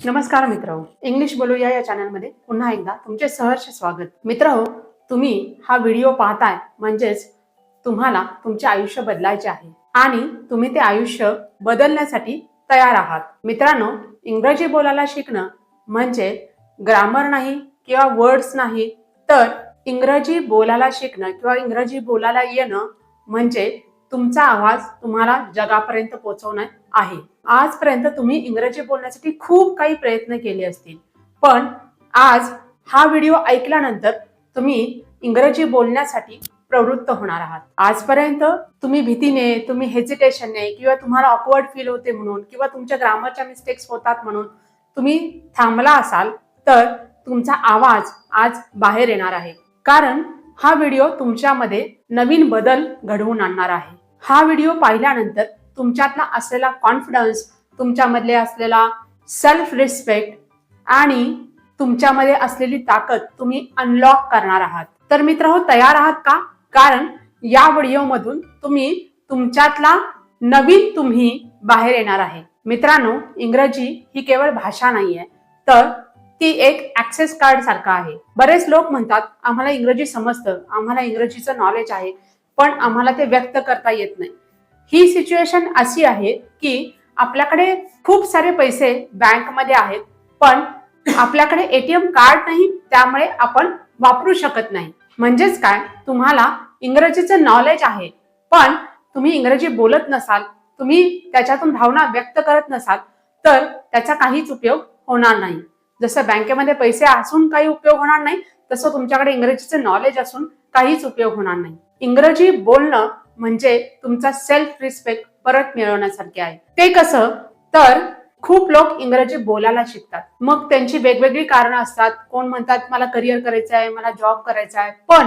नमस्कार मित्र. इंग्लिश बोलूया या चॅनलमध्ये पुन्हा एकदा तुमचे सहर्ष स्वागत. मित्र हो, तुम्ही हा व्हिडिओ पाहताय म्हणजेच तुम्हाला तुमचे आयुष्य बदलायचे आहे आणि तुम्ही ते आयुष्य बदलण्यासाठी तयार आहात. मित्रांनो इंग्रजी बोलायला शिकणं म्हणजे ग्रामर नाही किंवा वर्ड्स नाही तर इंग्रजी बोलायला शिकणं किंवा इंग्रजी बोलायला येणं म्हणजे तुमचा आवाज तुम्हाला जगापर्यंत पोहोचवणार आहे. आजपर्यंत तुम्ही इंग्रजी बोलण्यासाठी खूप काही प्रयत्न केले असतील. पण आज हा व्हिडिओ ऐकल्यानंतर तुम्ही इंग्रजी बोलण्यासाठी प्रवृत्त होणार आहात. आजपर्यंत तुम्ही भीतीने तुम्ही हेजिटेशनने किंवा तुम्हाला ऑकवर्ड फील होते म्हणून किंवा तुमच्या ग्रामरच्या मिस्टेक्स होतात म्हणून तुम्ही थांबला असाल तर तुमचा आवाज आज बाहेर येणार आहे. कारण हा व्हिडिओ तुमच्यामध्ये नवीन बदल घडवून आणणार आहे. हा व्हिडिओ पाहिल्यानंतर तुमच्यातला असलेला कॉन्फिडन्स तुमच्यामधले असलेला सेल्फ रिस्पेक्ट आणि तुमच्यामध्ये असलेली ताकद तुम्ही अनलॉक करणार आहात. तर मित्र हो तयार आहात का? कारण या व्हिडिओमधून तुम्ही तुमच्यातला नवीन तुम्ही बाहेर येणार आहे. मित्रांनो इंग्रजी ही केवळ भाषा नाहीये तर ती एक ऍक्सेस कार्ड सारखा आहे. बरेच लोक म्हणतात आम्हाला इंग्रजी समजतं आम्हाला इंग्रजीचं नॉलेज आहे. पण आम्हाला ते व्यक्त करता येत नाही. ही सिच्युएशन अशी आहे की आपल्याकडे खूप सारे पैसे बँकमध्ये आहेत पण आपल्याकडे एटीएम कार्ड नाही त्यामुळे आपण वापरू शकत नाही. म्हणजेच काय? तुम्हाला इंग्रजीचं नॉलेज आहे पण तुम्ही इंग्रजी बोलत नसाल तुम्ही त्याच्यातून भावना व्यक्त करत नसाल तर त्याचा काहीच उपयोग होणार नाही. जसं बँकेमध्ये पैसे असून काही उपयोग होणार नाही तसं तुमच्याकडे इंग्रजीचं नॉलेज असून काहीच उपयोग होणार नाही. इंग्रजी बोलणं म्हणजे तुमचा सेल्फ रिस्पेक्ट परत मिळवण्यासारखे आहे. ते कसं? तर खूप लोक इंग्रजी बोलायला शिकतात. मग त्यांची वेगवेगळी कारणं असतात. कोण म्हणतात मला करिअर करायचं आहे मला जॉब करायचा आहे. पण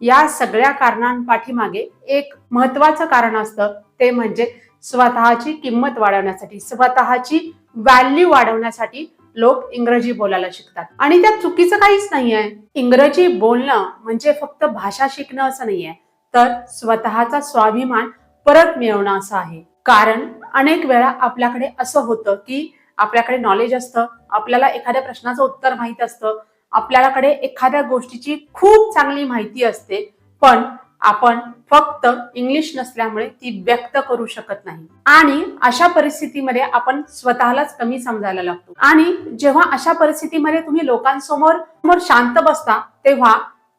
या सगळ्या कारणांपाठीमागे एक महत्वाचं कारण असतं. ते म्हणजे स्वतःची किंमत वाढवण्यासाठी स्वतःची व्हॅल्यू वाढवण्यासाठी लोक इंग्रजी बोलायला शिकतात. आणि त्यात चुकीचं काहीच नाहीये. इंग्रजी बोलणं म्हणजे फक्त भाषा शिकणं असं नाहीये. तर स्वतःचा स्वाभिमान परत मिळवणं असं आहे. कारण अनेक वेळा आपल्याकडे असं होतं की आपल्याकडे नॉलेज असतं आपल्याला एखाद्या प्रश्नाचं उत्तर माहीत असतं आपल्याकडे एखाद्या गोष्टीची खूप चांगली माहिती असते पण आपण फक्त इंग्लिश नसल्यामुळे ती व्यक्त करू शकत नाही. आणि अशा परिस्थितीमध्ये आपण स्वतःलाच कमी समजायला लागतो. आणि जेव्हा अशा परिस्थितीमध्ये तुम्ही लोकांसमोर समोर शांत बसता तेव्हा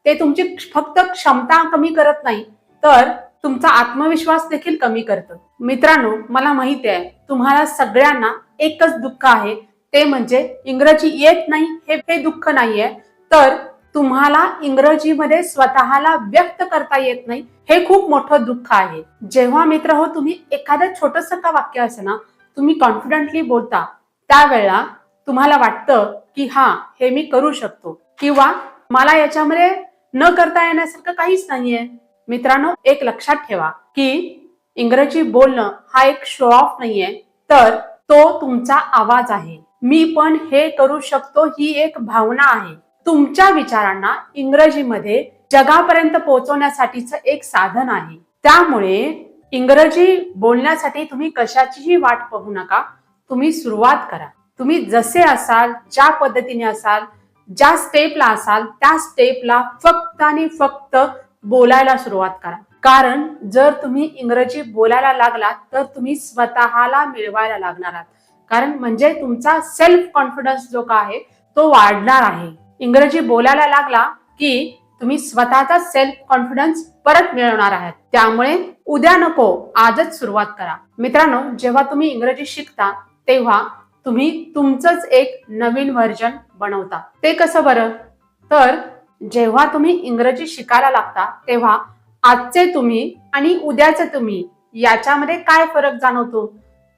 ते तुमची फक्त क्षमता कमी करत नाही तर तुमचा आत्मविश्वास देखील कमी करतं. मित्रांनो मला माहिती आहे तुम्हाला सगळ्यांना एकच दुःख आहे ते म्हणजे इंग्रजी येत नाही हे हे दुःख नाहीये. तर तुम्हाला इंग्रजीमध्ये स्वतःला व्यक्त करता येत नाही हे खूप मोठं दुःख आहे. जेव्हा मित्र हो तुम्ही एखादं छोटस का वाक्य असे ना तुम्ही कॉन्फिडंटली बोलता त्यावेळेला तुम्हाला वाटतं की हा हे मी करू शकतो. किंवा मला याच्यामध्ये न करता येण्यासारखं काहीच नाहीये. मित्रांनो एक लक्षात ठेवा की इंग्रजी बोलणं हा एक शो ऑफ नाहीये. तर तो तुमचा आवाज आहे. मी पण हे करू शकतो ही एक भावना आहे. तुमच्या विचारांना इंग्रजीमध्ये जगापर्यंत पोहोचवण्यासाठीच एक साधन आहे. त्यामुळे इंग्रजी बोलण्यासाठी तुम्ही कशाचीही वाट पाहू नका. तुम्ही सुरुवात करा. तुम्ही जसे असाल ज्या पद्धतीने असाल ज्या स्टेपला असाल त्या स्टेपला फक्त आणि फक्त बोलायला सुरुवात करा. कारण जर तुम्ही इंग्रजी बोलायला लागलात तर तुम्ही स्वतःला मिळवायला लागणार आहात. कारण म्हणजे तुमचा सेल्फ कॉन्फिडन्स जो का आहे तो वाढणार आहे. इंग्रजी बोलायला लागला की तुम्ही स्वतःचा सेल्फ कॉन्फिडन्स परत मिळवणार आहात. त्यामुळे उद्या नको आजच सुरुवात करा. मित्रांनो जेव्हा तुम्ही इंग्रजी शिकता तेव्हा तुम्ही तुमचंच एक नवीन व्हर्जन बनवता. ते कसं बरं? तर जेव्हा तुम्ही इंग्रजी शिकायला लागता तेव्हा आजचे तुम्ही आणि उद्याचे तुम्ही याच्यामध्ये काय फरक जाणवतो?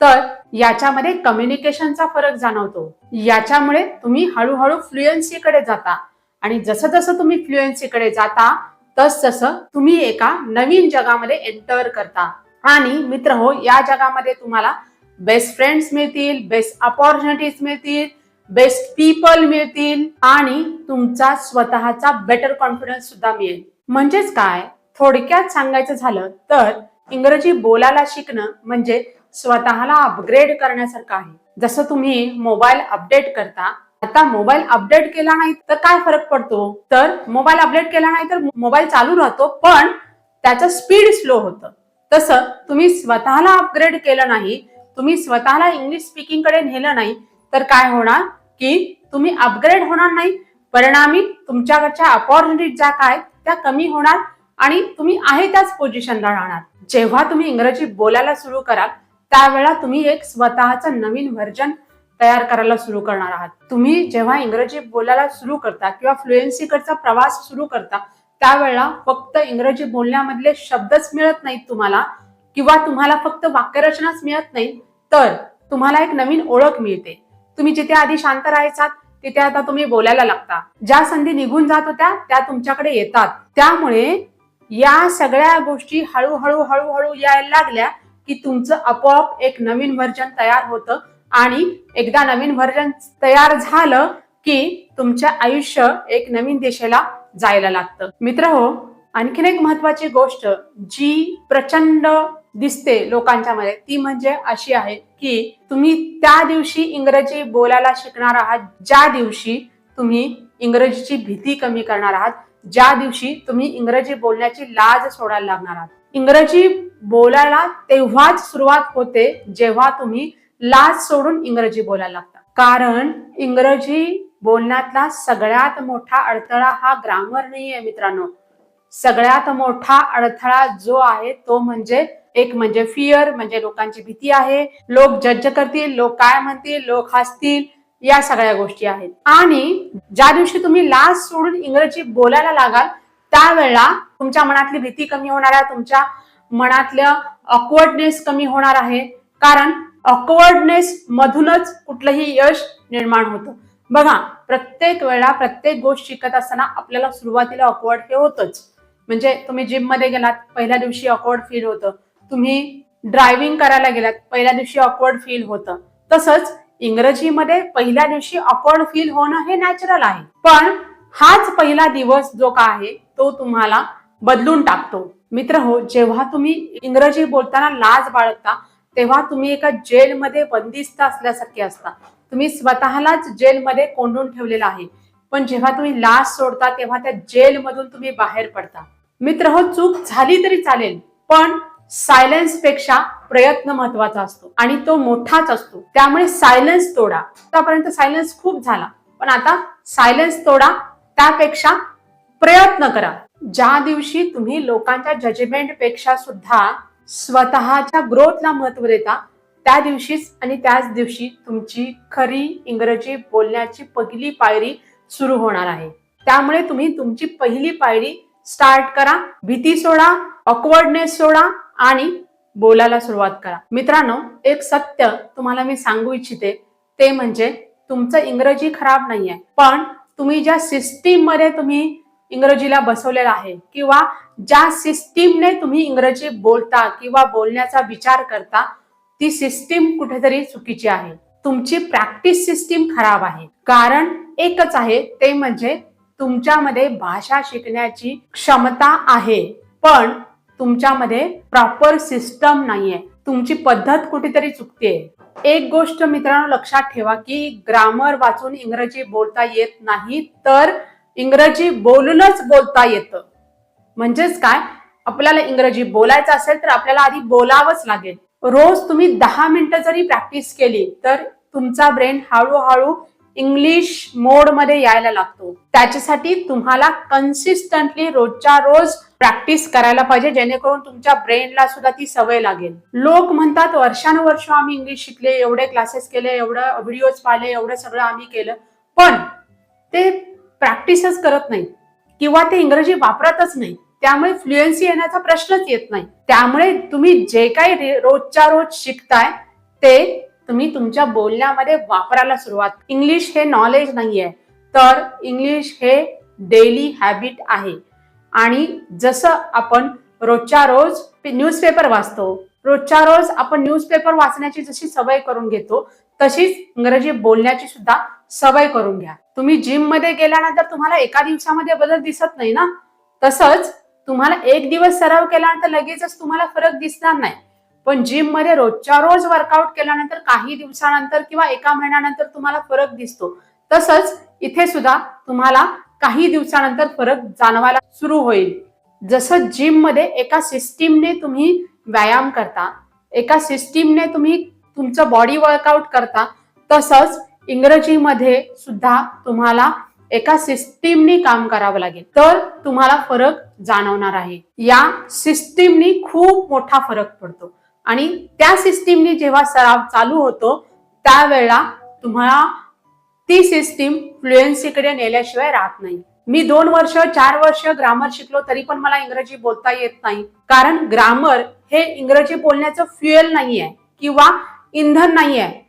तर याच्यामध्ये कम्युनिकेशनचा फरक जाणवतो. याच्यामुळे तुम्ही हळूहळू फ्लुएन्सीकडे जाता आणि जसं जसं तुम्ही फ्लुएन्सीकडे जाता तस तसं तुम्ही एका नवीन जगामध्ये एंटर करता. आणि मित्र हो या जगामध्ये तुम्हाला बेस्ट फ्रेंड्स मिळतील बेस्ट अपॉर्च्युनिटीज मिळतील बेस्ट पीपल मिळतील आणि तुमचा स्वतःचा बेटर कॉन्फिडन्स सुद्धा मिळेल. म्हणजेच काय? थोडक्यात सांगायचं झालं तर इंग्रजी बोलायला शिकणं म्हणजे स्वतःला अपग्रेड करण्यासारखं आहे. जसं तुम्ही मोबाईल अपडेट करता आता मोबाईल अपडेट केला नाही तर काय फरक पडतो? तर मोबाईल अपडेट केला नाही तर मोबाईल चालू राहतो पण त्याचं स्पीड स्लो होतं. तसं तुम्ही स्वतःला अपग्रेड केलं नाही तुम्ही स्वतःला इंग्लिश स्पीकिंगकडे नेलं नाही तर काय होणार? की तुम्ही अपग्रेड होणार नाही. परिणामी तुमच्याकडच्या अपॉर्च्युनिटी ज्या काय त्या कमी होणार आणि तुम्ही आहे त्याच पोझिशनला राहणार. जेव्हा तुम्ही इंग्रजी बोलायला सुरू कराल त्यावेळेला तुम्ही एक स्वतःचं नवीन व्हर्जन तयार करायला सुरू करणार आहात. तुम्ही जेव्हा इंग्रजी बोलायला सुरू करता किंवा फ्लुएन्सीकडचा प्रवास सुरू करता त्यावेळेला फक्त इंग्रजी बोलण्यामधले शब्दच मिळत नाहीत तुम्हाला. किंवा तुम्हाला फक्त वाक्यरचनाच मिळत नाही तर तुम्हाला एक नवीन ओळख मिळते. तुम्ही जिथे आधी शांत राहायचात तिथे आता तुम्ही बोलायला लागता. ज्या संधी निघून जात होत्या त्या तुमच्याकडे येतात. त्यामुळे या सगळ्या गोष्टी हळूहळू हळूहळू यायला लागल्या की तुमचं आपोआप एक नवीन व्हर्जन तयार होतं आणि एकदा नवीन व्हर्जन तयार झालं की तुमचं आयुष्य एक नवीन दिशेला जायला लागतं. मित्र हो आणखीन एक महत्वाची गोष्ट जी प्रचंड दिसते लोकांच्या मध्ये. ती म्हणजे अशी आहे की तुम्ही त्या दिवशी इंग्रजी बोलायला शिकणार आहात ज्या दिवशी तुम्ही इंग्रजीची भीती कमी करणार आहात ज्या दिवशी तुम्ही इंग्रजी बोलण्याची लाज सोडायला लागणार आहात. इंग्रजी बोलायला तेव्हाच सुरुवात होते जेव्हा तुम्ही लाज सोडून इंग्रजी बोलायला लागता. कारण इंग्रजी बोलण्यातला सगळ्यात मोठा अडथळा हा ग्रामर नाही आहे मित्रांनो. सगळ्यात मोठा अडथळा जो आहे तो म्हणजे एक म्हणजे फिअर म्हणजे लोकांची भीती आहे. लोक जज करतील लोक काय म्हणतील लोक हसतील या सगळ्या गोष्टी आहेत. आणि ज्या दिवशी तुम्ही लाज सोडून इंग्रजी बोलायला लागाल त्यावेळेला तुमच्या मनातली भीती कमी होणार आहे तुमच्या मनातलं ऑकवर्डनेस कमी होणार आहे. कारण ऑकवर्डनेस मधूनच कुठलंही यश निर्माण होतं. बघा प्रत्येक वेळा प्रत्येक गोष्ट शिकत असताना आपल्याला सुरुवातीला ऑकवर्ड हे होतच. म्हणजे तुम्ही जिममध्ये गेलात पहिल्या दिवशी ऑकवर्ड फील होतं. तुम्ही ड्रायव्हिंग करायला गेलात पहिल्या दिवशी ऑकवर्ड फील होतं. तसंच इंग्रजीमध्ये पहिल्या दिवशी ऑकवर्ड फील होणं हे नॅचरल आहे. पण हाच पहिला दिवस जो का आहे तो तुम्हाला बदलून टाकतो. मित्र हो जेव्हा तुम्ही इंग्रजी बोलताना लाज बाळगता तेव्हा तुम्ही एका जेलमध्ये बंदिस्त असल्यासारखे असता. तुम्ही स्वतःलाच जेलमध्ये कोंडून ठेवलेला आहे. पण जेव्हा तुम्ही लाज सोडता तेव्हा त्या जेलमधून तुम्ही बाहेर पडता. मित्र हो चूक झाली तरी चालेल पण सायलेन्सपेक्षा प्रयत्न महत्त्वाचा असतो आणि तो मोठाच असतो. त्यामुळे सायलेन्स तोडा. आतापर्यंत सायलेन्स खूप झाला. पण आता सायलेन्स तोडा त्यापेक्षा प्रयत्न करा. ज्या दिवशी तुम्ही लोकांच्या जजमेंटपेक्षा सुद्धा स्वतःच्या ग्रोथला महत्त्व देता त्या दिवशीच आणि त्याच दिवशी तुमची खरी इंग्रजी बोलण्याची पहिली पायरी सुरू होणार आहे. त्यामुळे तुम्ही तुमची पहिली पायरी स्टार्ट करा. भीती सोडा ऑकवर्डनेस सोडा आणि बोलायला सुरुवात करा. मित्रांनो एक सत्य तुम्हाला मी सांगू इच्छिते ते म्हणजे तुमचं इंग्रजी खराब नाहीये पण तुम्ही ज्या सिस्टीममध्ये तुम्ही इंग्रजीला बसवलेलं आहे किंवा ज्या सिस्टीमने तुम्ही इंग्रजी बोलता किंवा बोलण्याचा विचार करता ती सिस्टीम कुठेतरी चुकीची आहे. तुमची प्रॅक्टिस सिस्टीम खराब आहे. कारण एकच आहे ते म्हणजे तुमच्यामध्ये भाषा शिकण्याची क्षमता आहे. पण तुमच्यामध्ये प्रॉपर सिस्टम नाहीये. तुमची पद्धत कुठेतरी चुकते. एक गोष्ट मित्रांनो लक्षात ठेवा की ग्रामर वाचून इंग्रजी बोलता येत नाही तर इंग्रजी बोलूनच बोलता येतं. म्हणजेच काय? आपल्याला इंग्रजी बोलायचं असेल तर आपल्याला आधी बोलावंच लागेल. रोज तुम्ही दहा मिनिटं जरी प्रॅक्टिस केली तर तुमचा ब्रेन हळूहळू इंग्लिश मोडमध्ये यायला लागतो. त्याच्यासाठी तुम्हाला कन्सिस्टंटली रोजच्या रोज प्रॅक्टिस करायला पाहिजे जेणेकरून तुमच्या ब्रेनला सुद्धा ती सवय लागेल. लोक म्हणतात वर्षानुवर्ष आम्ही इंग्लिश शिकले एवढे क्लासेस केले एवढं व्हिडिओज पाहिले एवढं सगळं आम्ही केलं. पण ते प्रॅक्टिसच करत नाही किंवा ते इंग्रजी वापरतच नाही त्यामुळे फ्लुएन्सी येण्याचा प्रश्नच येत नाही. त्यामुळे तुम्ही जे काही रोजच्या रोज शिकताय ते तुम्ही तुमच्या बोलण्यामध्ये वापरायला सुरुवात इंग्लिश हे नॉलेज नाही आहे तर इंग्लिश हे डेली हॅबिट आहे. आणि जसं आपण रोजच्या रोज न्यूजपेपर वाचतो रोजच्या रोज आपण न्यूजपेपर वाचण्याची जशी सवय करून घेतो तशीच इंग्रजी बोलण्याची सुद्धा सवय करून घ्या. तुम्ही जिममध्ये गेल्यानंतर तुम्हाला एका दिवसामध्ये बदल दिसत नाही ना? तसंच तुम्हाला एक दिवस सराव केल्यानंतर लगेचच तुम्हाला फरक दिसणार नाही. पण जिममध्ये रोजच्या रोज वर्कआउट केल्यानंतर काही दिवसानंतर किंवा एका महिन्यानंतर तुम्हाला फरक दिसतो. तसंच इथे सुद्धा तुम्हाला काही दिवसानंतर फरक जाणवायला सुरू होईल. जसं जिममध्ये एका सिस्टीमने तुम्ही व्यायाम करता एका सिस्टीमने तुम्ही तुमचं बॉडी वर्कआउट करता तसंच इंग्रजीमध्ये सुद्धा तुम्हाला एका सिस्टीमनी काम करावं लागेल. तर तुम्हाला फरक जाणवणार आहे. या सिस्टीमनी खूप मोठा फरक पडतो. आणि त्या सिस्टीमनी जेव्हा सराव चालू होतो त्यावेळेला तुम्हाला ती सिस्टीम फ्लुएन्सीकडे नेल्याशिवाय राहत नाही. मी दोन वर्ष चार वर्ष ग्रामर शिकलो तरी पण मला इंग्रजी बोलता येत नाही. कारण ग्रामर हे इंग्रजी बोलण्याचं फ्युएल नाही आहे किंवा इंधन नाही आहे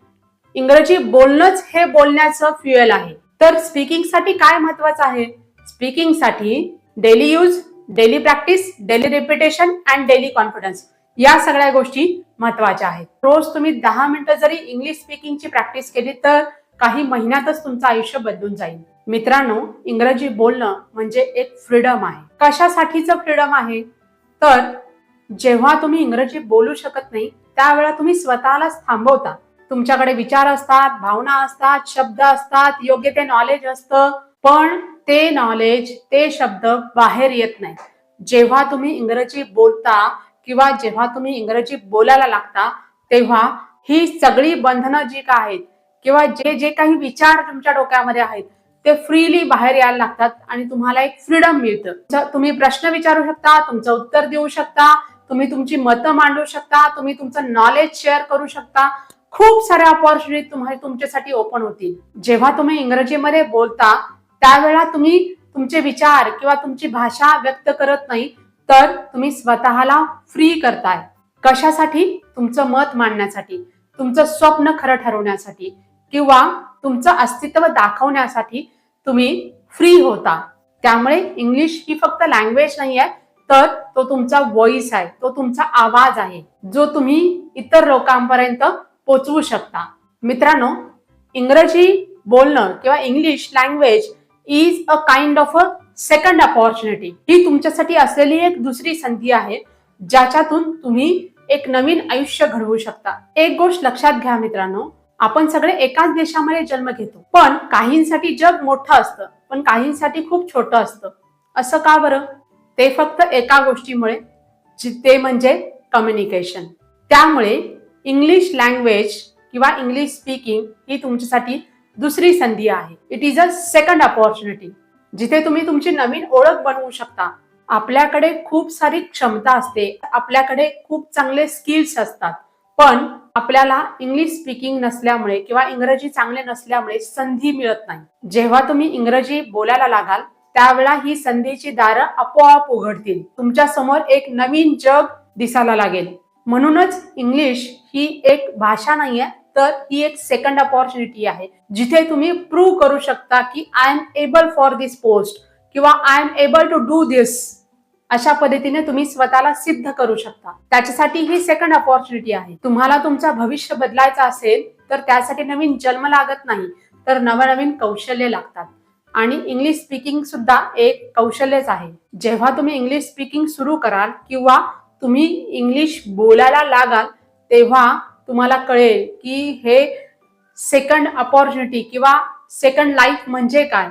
इंग्रजी बोलणंच हे बोलण्याचं फ्युएल आहे. तर स्पीकिंगसाठी काय महत्वाचं आहे? स्पीकिंगसाठी daily use daily practice daily repetition and daily confidence या सगळ्या गोष्टी महत्त्वाच्या आहेत. रोज तुम्ही दहा मिनिटं जरी इंग्लिश स्पीकिंगची प्रॅक्टिस केली तर काही महिन्यातच तुमचं आयुष्य बदलून जाईल. मित्रांनो इंग्रजी बोलणं म्हणजे एक फ्रीडम आहे. कशासाठीचं फ्रीडम आहे? तर जेव्हा तुम्ही इंग्रजी बोलू शकत नाही त्यावेळेला तुम्ही स्वतःलाच थांबवता. तुमच्याकडे विचार असतात भावना असतात शब्द असतात योग्य ते नॉलेज असतं पण ते नॉलेज ते शब्द बाहेर येत नाही जेव्हा तुम्ही इंग्रजी बोलता किंवा जेव्हा तुम्ही इंग्रजी बोलायला लागता तेव्हा ही सगळी बंधनं जी काय आहेत किंवा जे जे काही विचार तुमच्या डोक्यामध्ये आहेत ते फ्रीली बाहेर यायला लागतात आणि तुम्हाला एक फ्रीडम मिळतं. तुम्ही प्रश्न विचारू शकता तुमचं उत्तर देऊ शकता तुम्ही तुमची मतं मांडू शकता तुम्ही तुमचं नॉलेज शेअर करू शकता खूप साऱ्या ऑपॉर्च्युनिटी तुम्हाला तुमच्यासाठी ओपन होतील. जेव्हा तुम्ही इंग्रजीमध्ये बोलता त्यावेळा तुम्ही तुमचे विचार किंवा तुमची भाषा व्यक्त करत नाही तर तुम्ही स्वतःला फ्री करताय. कशासाठी? तुमचं मत मांडण्यासाठी. तुमचं स्वप्न खरं ठरवण्यासाठी. किंवा तुमचं अस्तित्व दाखवण्यासाठी तुम्ही फ्री होता. त्यामुळे इंग्लिश ही फक्त लँग्वेज नाही आहे तर तो तुमचा व्हॉइस आहे तो तुमचा आवाज आहे जो तुम्ही इतर लोकांपर्यंत पोचवू शकता. मित्रांनो इंग्रजी बोलणं किंवा English language is a kind of a second opportunity ही तुमच्यासाठी असलेली एक दुसरी संधी आहे ज्याच्यातून तुम्ही एक नवीन आयुष्य घडवू शकता. एक गोष्ट लक्षात घ्या मित्रांनो आपण सगळे एकाच देशामध्ये जन्म घेतो. पण काहींसाठी जग मोठं असतं पण काहींसाठी खूप छोटं असतं. असं का बरं? ते फक्त एका गोष्टीमुळे ते म्हणजे कम्युनिकेशन त्यामुळे इंग्लिश लँग्वेज किंवा इंग्लिश स्पीकिंग ही तुमच्यासाठी दुसरी संधी आहे. It is a second opportunity जिथे तुम्ही तुमची नवीन ओळख बनवू शकता. आपल्याकडे खूप सारी क्षमता असते. आपल्याकडे खूप चांगले स्किल्स असतात. पण आपल्याला इंग्लिश स्पीकिंग नसल्यामुळे किंवा इंग्रजी चांगले नसल्यामुळे संधी मिळत नाही. जेव्हा तुम्ही इंग्रजी बोलायला लागाल त्यावेळा ही संधीची दारं आपोआप उघडतील. तुमच्यासमोर एक नवीन जग दिसायला लागेल. म्हणूनच इंग्लिश ही एक भाषा नाहीये तर ही एक सेकंड अपॉर्च्युनिटी आहे जिथे तुम्ही प्रूव्ह करू शकता की I am able for this post किंवा I am able to do this अशा पद्धतीने तुम्ही स्वतःला सिद्ध करू शकता. त्याच्यासाठी ही सेकंड अपॉर्च्युनिटी आहे. तुम्हाला तुमचं भविष्य बदलायचं असेल तर त्यासाठी नवीन जन्म लागत नाही तर नवनवीन कौशल्य लागतात. आणि इंग्लिश स्पीकिंग सुद्धा एक कौशल्यच आहे. जेव्हा तुम्ही इंग्लिश स्पीकिंग सुरू कराल किंवा तुम्ही इंग्लिश बोलायला लागाल तेव्हा तुम्हाला कळेल की हे सेकंड अपॉर्च्युनिटी किंवा सेकंड लाईफ म्हणजे काय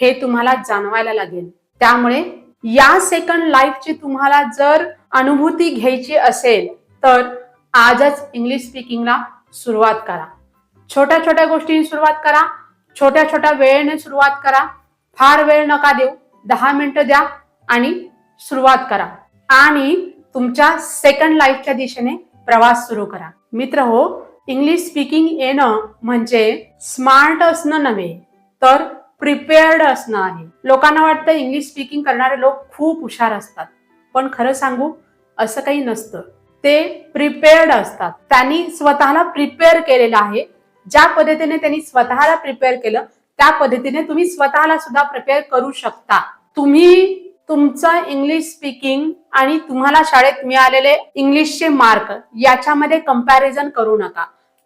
हे तुम्हाला जाणवायला लागेल. त्यामुळे या सेकंड लाईफची तुम्हाला जर अनुभूती घ्यायची असेल तर आजच इंग्लिश स्पीकिंगला सुरुवात करा. छोट्या छोट्या गोष्टींनी सुरुवात करा छोट्या छोट्या वेळेने सुरुवात करा फार वेळ नका देऊ दहा मिनिटं द्या आणि सुरुवात करा. आणि तुमच्या सेकंड लाईफच्या दिशेने प्रवास सुरू करा. मित्र हो इंग्लिश स्पीकिंग येणं म्हणजे स्मार्ट असणं नव्हे तर प्रिपेअर्ड असणं आहे. लोकांना वाटतं इंग्लिश स्पीकिंग करणारे लोक खूप हुशार असतात. पण खरं सांगू असं काही नसतं. ते प्रिपेअर्ड असतात. त्यांनी स्वतःला प्रिपेअर केलेलं आहे. ज्या पद्धतीने त्यांनी स्वतःला प्रिपेअर केलं त्या पद्धतीने तुम्ही स्वतःला सुद्धा प्रिपेअर करू शकता. तुम्ही तुमचं इंग्लिश स्पीकिंग आणि तुम्हाला शाळेत मिळालेले इंग्लिशचे मार्क याच्यामध्ये कंपॅरिझन करू नका.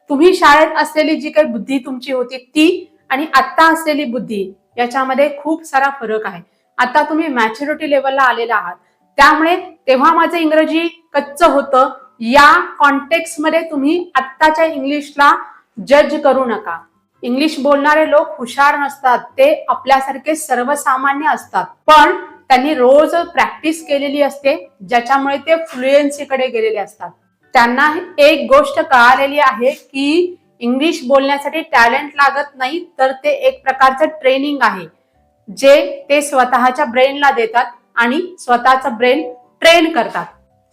तुम्ही शाळेत असलेली जी काही बुद्धी तुमची होती ती आणि आता असलेली बुद्धी याच्यामध्ये खूप सारा फरक आहे. आता तुम्ही मॅच्युरिटी लेवलला आलेला आहात. त्यामुळे तेव्हा माझं इंग्रजी कच्च होतं. या कॉन्टेक्स्टमध्ये तुम्ही आत्ताच्या इंग्लिशला जज करू नका. इंग्लिश बोलणारे लोक हुशार नसतात. ते आपल्यासारखे सर्वसामान्य असतात. पण त्यांनी रोज प्रॅक्टिस केलेली असते ज्याच्यामुळे ते फ्लुएन्सीकडे गेलेले असतात. त्यांना एक गोष्ट कळालेली आहे की इंग्लिश बोलण्यासाठी टॅलेंट लागत नाही तर ते एक प्रकारचं ट्रेनिंग आहे जे ते स्वतःच्या ब्रेनला देतात आणि स्वतःचं ब्रेन ट्रेन करतात.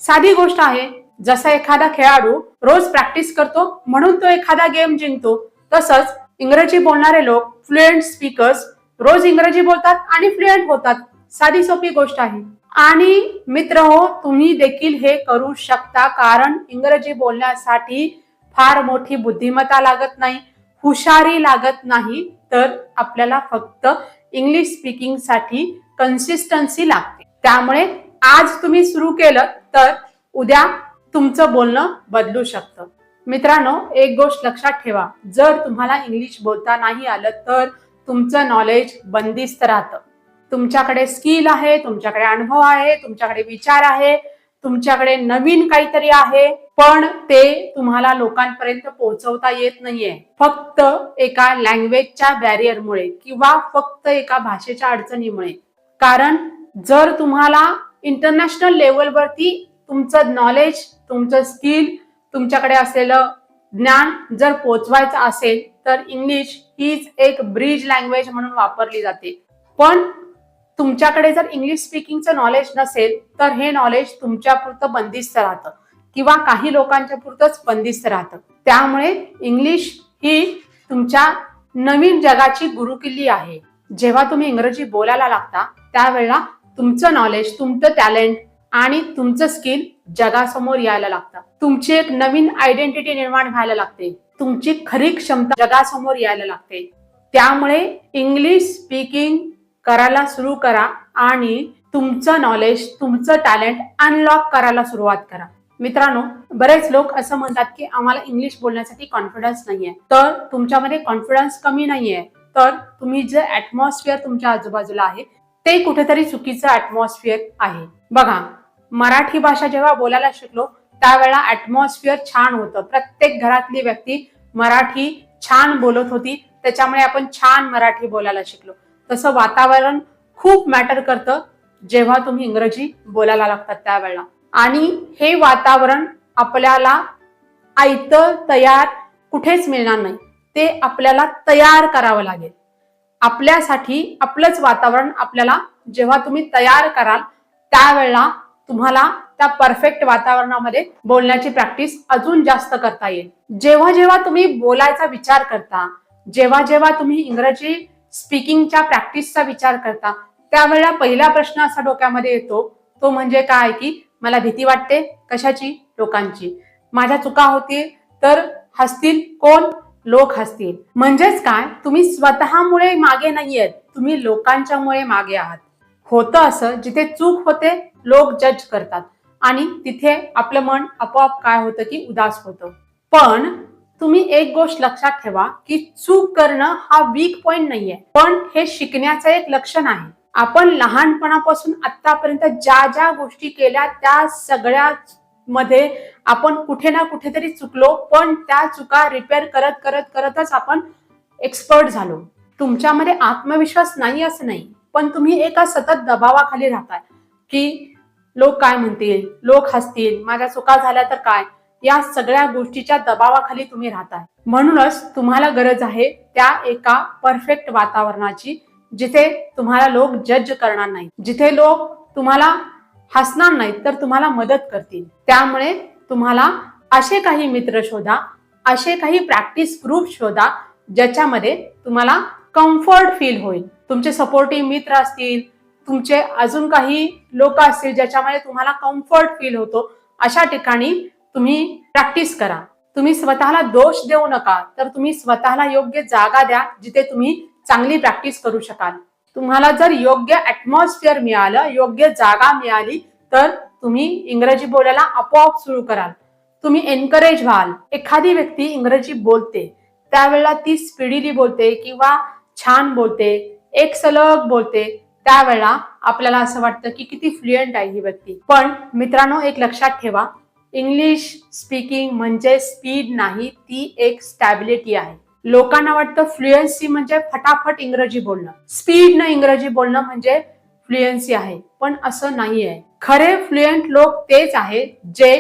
साधी गोष्ट आहे जसा एखादा खेळाडू रोज प्रॅक्टिस करतो म्हणून तो एखादा गेम जिंकतो तसंच इंग्रजी बोलणारे लोक फ्लुएंट स्पीकर्स रोज इंग्रजी बोलतात आणि फ्लुएंट होतात. साधी सोपी गोष्ट आहे. आणि मित्र हो तुम्ही देखील हे करू शकता कारण इंग्रजी बोलण्यासाठी फार मोठी बुद्धिमत्ता लागत नाही हुशारी लागत नाही तर आपल्याला फक्त इंग्लिश स्पीकिंगसाठी कन्सिस्टन्सी लागते. त्यामुळे आज तुम्ही सुरू केलं तर उद्या तुमचं बोलणं बदलू शकतं. मित्रांनो एक गोष्ट लक्षात ठेवा जर तुम्हाला इंग्लिश बोलता नाही आलं तर तुमचं नॉलेज बंदिस्त राहतं. तुमच्याकडे स्किल आहे तुमच्याकडे अनुभव आहे तुमच्याकडे विचार आहे तुमच्याकडे नवीन काहीतरी आहे पण ते तुम्हाला लोकांपर्यंत पोहोचवता येत नाहीये. फक्त एका लँग्वेजच्या बॅरियरमुळे किंवा फक्त एका भाषेच्या अडचणीमुळे. कारण जर तुम्हाला इंटरनॅशनल लेवलवरती तुमचं नॉलेज तुमचं स्किल तुमच्याकडे असलेलं ज्ञान जर पोचवायचं असेल तर इंग्लिश हीच एक ब्रिज लँग्वेज म्हणून वापरली जाते. पण तुमच्याकडे जर इंग्लिश स्पीकिंगचं नॉलेज नसेल तर हे नॉलेज तुमच्यापुरतं बंदिस्त राहतं. किंवा काही लोकांच्या पुरतंच बंदिस्त राहतं. त्यामुळे इंग्लिश ही तुमच्या नवीन जगाची गुरुकिल्ली आहे. जेव्हा तुम्ही इंग्रजी बोलायला लागता त्यावेळेला तुमचं नॉलेज तुमचं टॅलेंट आणि तुमचं स्किल जगासमोर यायला लागतं. तुमची एक नवीन आयडेंटिटी निर्माण व्हायला लागते. तुमची खरी क्षमता जगासमोर यायला लागते. त्यामुळे इंग्लिश स्पीकिंग करायला सुरू करा आणि तुमचं नॉलेज तुमचं टॅलेंट अनलॉक करायला सुरुवात करा. मित्रांनो बरेच लोक असं म्हणतात की आम्हाला इंग्लिश बोलण्यासाठी कॉन्फिडन्स नाहीये. तर तुमच्यामध्ये कॉन्फिडन्स कमी नाहीये. तर तुम्ही जे ऍटमॉस्फिअर तुमच्या आजूबाजूला आहे ते कुठेतरी चुकीचं ऍटमॉस्फिअर आहे. बघा मराठी भाषा जेव्हा बोलायला शिकलो त्यावेळेला ऍटमॉस्फिअर छान होतं. प्रत्येक घरातली व्यक्ती मराठी छान बोलत होती त्याच्यामुळे आपण छान मराठी बोलायला शिकलो. तसं वातावरण खूप मॅटर करतं जेव्हा तुम्ही इंग्रजी बोलायला लागतात त्यावेळेला. आणि हे वातावरण आपल्याला आयतं तयार कुठेच मिळणार नाही. ते आपल्याला तयार करावं लागेल. आपल्यासाठी आपलंच वातावरण आपल्याला जेव्हा तुम्ही तयार कराल त्यावेळेला तुम्हाला त्या परफेक्ट वातावरणामध्ये बोलण्याची प्रॅक्टिस अजून जास्त करता येईल. जेव्हा जेव्हा तुम्ही बोलायचा विचार करता जेव्हा जेव्हा तुम्ही इंग्रजी स्पीकिंगच्या प्रॅक्टिसचा विचार करता त्यावेळेला पहिला प्रश्न असा डोक्यामध्ये येतो तो म्हणजे काय की मला भीती वाटते कशाची? लोकांची. माझ्या चुका होतील तर हसतील कोण? लोक हसतील. म्हणजेच काय? तुम्ही स्वतःमुळे मागे नाहीयेत. तुम्ही लोकांच्यामुळे मागे आहात. होतं असं जिथे चूक होते लोक जज करतात. आणि तिथे आपलं मन आपोआप काय होतं की उदास होतं. पण तुम्ही एक गोष्ट लक्षात ठेवा की चूक करणं हा वीक पॉइंट नाहीये. पण हे शिकण्याचं एक लक्षण आहे. आपण लहानपणापासून आतापर्यंत ज्या ज्या गोष्टी केल्या त्या सगळ्या मध्ये आपण कुठे ना कुठेतरी चुकलो पण त्या चुका रिपेअर करत करत करतच आपण एक्सपर्ट झालो. तुमच्यामध्ये आत्मविश्वास नाही असं नाही पण तुम्ही एका सतत दबावाखाली राहताय की लोक काय म्हणतील लोक हसतील माझ्या चुका झाल्या तर काय? या सगळ्या गोष्टीच्या दबावाखाली तुम्ही राहताय. म्हणूनच तुम्हाला गरज आहे त्या एका परफेक्ट वातावरणाची जिथे तुम्हाला लोक जज करणार नाही जिथे लोक तुम्हाला हसणार नाहीत तर तुम्हाला मदत करतील. त्यामुळे तुम्हाला असे काही मित्र शोधा असे काही प्रॅक्टिस ग्रुप शोधा ज्याच्यामध्ये तुम्हाला कम्फर्ट फील होईल. तुमचे सपोर्टिव्ह मित्र असतील तुमचे अजून काही लोक असतील ज्याच्यामध्ये तुम्हाला कम्फर्ट फील होतो अशा ठिकाणी तुम्ही प्रॅक्टिस करा. तुम्ही स्वतःला दोष देऊ नका तर तुम्ही स्वतःला योग्य जागा द्या जिथे तुम्ही चांगली प्रॅक्टिस करू शकाल. तुम्हाला जर योग्य ऍटमॉस्फिअर मिळालं योग्य जागा मिळाली तर तुम्ही इंग्रजी बोलायला आपोआप सुरू कराल. तुम्ही एनकरेज व्हाल. एखादी व्यक्ती इंग्रजी बोलते त्यावेळेला ती स्पिडीली बोलते किंवा छान बोलते एक सलग बोलते त्यावेळेला आपल्याला असं वाटतं की किती फ्लुएंट आहे ही व्यक्ती. पण मित्रांनो एक लक्षात ठेवा इंग्लिश स्पीकिंग म्हणजे स्पीड नाही ती एक स्टॅबिलिटी आहे. लोकांना वाटतं फ्लुएन्सी म्हणजे फटाफट इंग्रजी बोलणं. स्पीड न इंग्रजी बोलणं म्हणजे फ्लुएन्सी आहे. पण असं नाही आहे खरे फ्लुएंट लोक तेच आहेत जे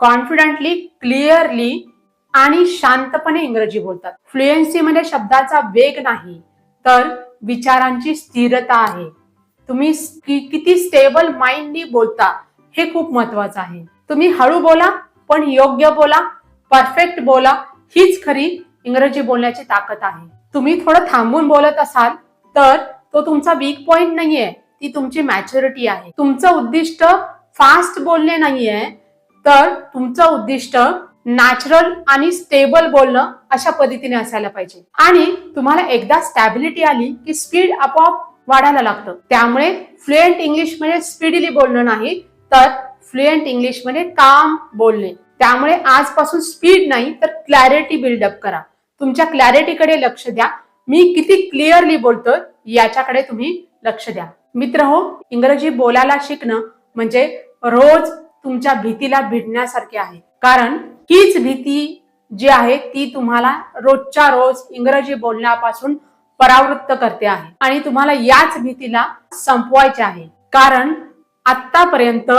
कॉन्फिडंटली क्लिअरली आणि शांतपणे इंग्रजी बोलतात. फ्लुएन्सी म्हणजे शब्दाचा वेग नाही तर विचारांची स्थिरता आहे. तुम्ही किती स्टेबल माइंडनी बोलता हे खूप महत्वाचं आहे. तुम्ही हळू बोला पण योग्य बोला परफेक्ट बोला हीच खरी इंग्रजी बोलण्याची ताकद आहे. तुम्ही थोडं थांबून बोलत असाल तर तो तुमचा वीक पॉइंट नाहीये. ती तुमची मॅच्युरिटी आहे. तुमचं उद्दिष्ट फास्ट बोलणे नाहीये तर तुमचं उद्दिष्ट नॅचरल आणि स्टेबल बोलणं अशा पद्धतीने असायला पाहिजे. आणि तुम्हाला एकदा स्टॅबिलिटी आली की स्पीड आपोआप वाढायला लागतं. त्यामुळे फ्लुएंट इंग्लिश म्हणजे स्पीडली बोलणं नाही तर फ्लुएंट इंग्लिश म्हणजे काम बोलणे. त्यामुळे आजपासून स्पीड नाही तर क्लॅरिटी बिल्डअप करा. तुमच्या क्लॅरिटीकडे लक्ष द्या. मी किती क्लिअरली बोलतोय याच्याकडे तुम्ही लक्ष द्या. मित्र हो इंग्रजी बोलायला शिकणं म्हणजे रोज तुमच्या भीतीला भिडण्यासारखे आहे. कारण हीच भीती जी आहे ती तुम्हाला रोजच्या रोज इंग्रजी बोलण्यापासून परावृत्त करते आहे. आणि तुम्हाला याच भीतीला संपवायचे आहे. कारण आतापर्यंत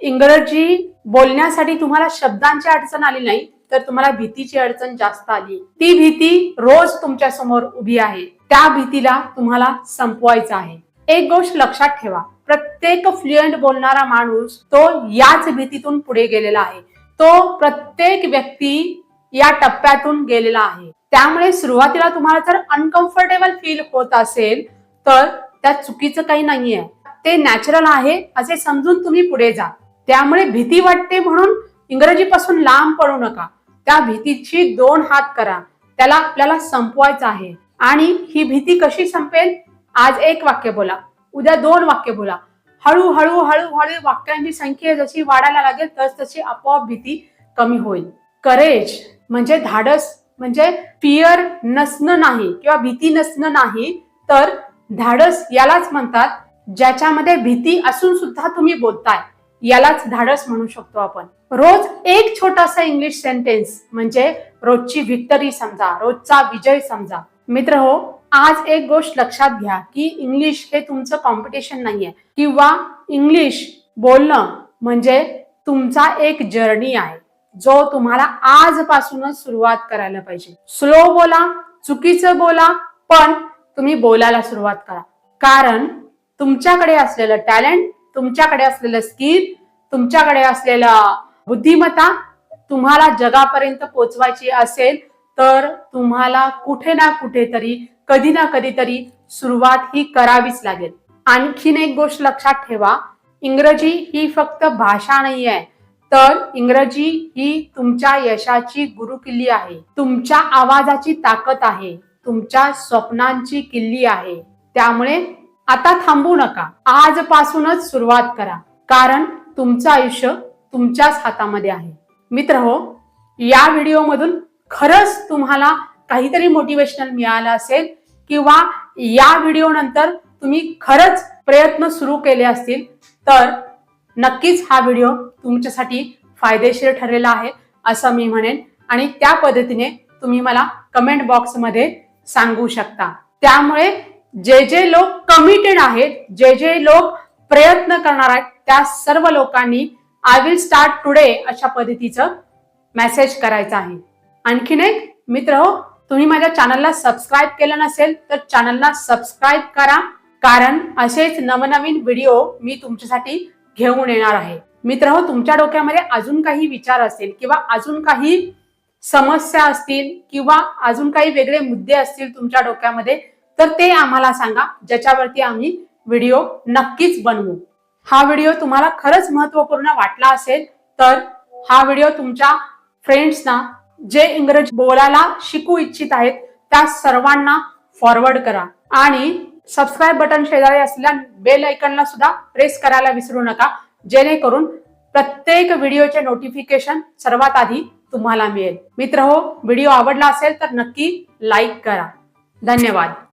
इंग्रजी बोलण्यासाठी तुम्हाला शब्दांची अडचण आली नाही तर तुम्हाला भीतीची अडचण जास्त आली. ती भीती रोज तुमच्यासमोर उभी आहे. त्या भीतीला तुम्हाला संपवायचं आहे. एक गोष्ट लक्षात ठेवा. प्रत्येक फ्लुएंट बोलणारा माणूस तो याच भीतीतून पुढे गेलेला आहे. तो प्रत्येक व्यक्ती या टप्प्यातून गेलेला आहे. त्यामुळे सुरुवातीला तुम्हाला जर अनकम्फर्टेबल फील होत असेल तर त्यात चुकीचं काही नाहीये. ते नॅचरल आहे असे समजून तुम्ही पुढे जा. त्यामुळे भीती वाटते म्हणून इंग्रजीपासून लांब पडू नका. त्या भीतीची दोन हात करा. त्याला आपल्याला संपवायचं आहे. आणि ही भीती कशी संपेल? आज एक वाक्य बोला. उद्या दोन वाक्य बोला. हळूहळू हळूहळू वाक्यांची संख्या जशी वाढायला लागेल तस तशी आपोआप भीती कमी होईल. करेज म्हणजे धाडस म्हणजे फिअर नसणं नाही किंवा भीती नसणं नाही तर धाडस यालाच म्हणतात ज्याच्यामध्ये भीती असून सुद्धा तुम्ही बोलताय. यालाच धाडस म्हणू शकतो आपण. रोज एक छोटासा इंग्लिश सेंटेन्स म्हणजे रोजची व्हिक्टरी समजा रोजचा विजय समजा. मित्र हो आज एक गोष्ट लक्षात घ्या की इंग्लिश हे तुमचं कॉम्पिटिशन नाहीये. किंवा इंग्लिश बोलणं म्हणजे तुमचा एक जर्नी आहे जो तुम्हाला आजपासूनच सुरुवात करायला पाहिजे. स्लो बोला चुकीचं बोला पण तुम्ही बोलायला सुरुवात करा. कारण तुमच्याकडे असलेलं टॅलेंट तुमच्याकडे असलेलं स्किल तुमच्याकडे असलेलं बुद्धिमत्ता तुम्हाला जगापर्यंत पोचवायची असेल तर तुम्हाला कुठे ना कुठेतरी कधी ना कधीतरी सुरुवात ही करावीच लागेल. आणखीन एक गोष्ट लक्षात ठेवा इंग्रजी ही फक्त भाषा नाही आहे तर इंग्रजी ही तुमच्या यशाची गुरुकिल्ली आहे. तुमच्या आवाजाची ताकद आहे तुमच्या स्वप्नांची किल्ली आहे. त्यामुळे आता थांबू नका. आजपासूनच सुरुवात करा. कारण तुमचं आयुष्य तुमच्याच हातामध्ये आहे. मित्र हो या व्हिडिओमधून खरंच तुम्हाला काहीतरी मोटिवेशनल मिळालं असेल किंवा या व्हिडिओ नंतर तुम्ही खरंच प्रयत्न सुरू केले असतील तर नक्कीच हा व्हिडिओ तुमच्यासाठी फायदेशीर ठरलेला आहे असं मी म्हणेन. आणि त्या पद्धतीने तुम्ही मला कमेंट बॉक्समध्ये सांगू शकता. त्यामुळे जे जे लोक कमिटेड आहेत जे जे लोक प्रयत्न करणार आहेत त्या सर्व लोकांनी आय विल स्टार्ट टुडे अशा पद्धतीचं मेसेज करायचं आहे. आणखीन एक मित्र हो तुम्ही माझ्या चॅनलला सबस्क्राईब केलं नसेल तर चॅनलला सबस्क्राईब करा. कारण असेच नवनवीन व्हिडिओ मी तुमच्यासाठी घेऊन येणार आहे. मित्र हो तुमच्या डोक्यामध्ये अजून काही विचार असतील किंवा अजून काही समस्या असतील किंवा अजून काही वेगळे मुद्दे असतील तुमच्या डोक्यामध्ये तर ते आम्हाला सांगा ज्याच्यावरती आम्ही व्हिडिओ नक्कीच बनवू. हा व्हिडिओ तुम्हाला खरंच महत्त्वपूर्ण वाटला असेल तर हा व्हिडिओ तुमच्या फ्रेंड्सना जे इंग्रजी बोलायला शिकू इच्छित आहेत त्या सर्वांना फॉरवर्ड करा. आणि सबस्क्राईब बटन शेजारी असलेल्या बेल आयकनला सुद्धा प्रेस करायला विसरू नका जेणेकरून प्रत्येक व्हिडिओचे नोटिफिकेशन सर्वात आधी तुम्हाला मिळेल. मित्र हो व्हिडिओ आवडला असेल तर नक्की लाईक करा. धन्यवाद.